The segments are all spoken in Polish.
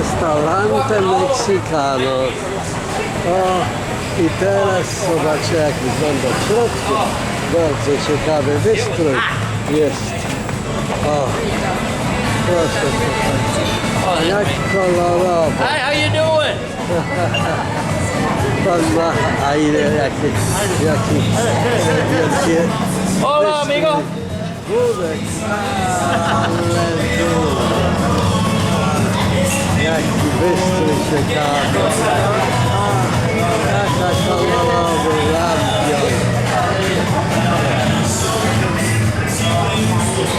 Restaurante Mexicano. O, i teraz zobaczę jak wygląda w środku. Bardzo ciekawy wystrój jest. O, proszę popatrzcie. Jak kolorowo. Hi, how you doing? Pan ma, a ile, jakie, jakie wielkie Hola, amigo. Wódek. Ale Jaki wystrój ciekawy. Jaka kolorowy lampion.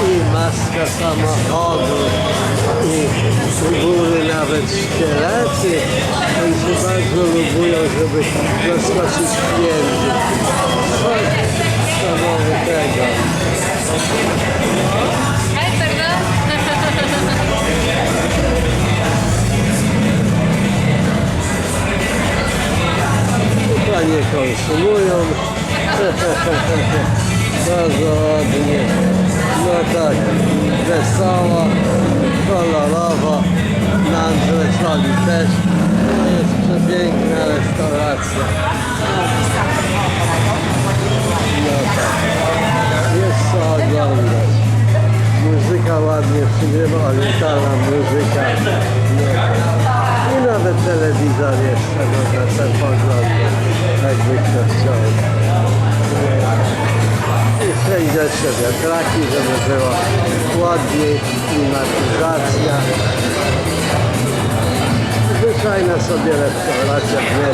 I maska samochodu. I u góry nawet szkielety. Oni się bardzo lubują, żeby zaskoczyć klientów. Panie konsumują. Bardzo ładnie. No tak, wesoło, kolorowo. Na Andrzeszowi też. No jest przepiękna restauracja. No tak. Jest co oglądać. Muzyka ładnie przygrywa, orientalna muzyka. No. I nawet telewizor jeszcze można sobie poglądać, kto chciał. I wszędzie jeszcze wiatraki, żeby było chłodniej, klimatyzacja. Zwyczajna sobie restauracja w.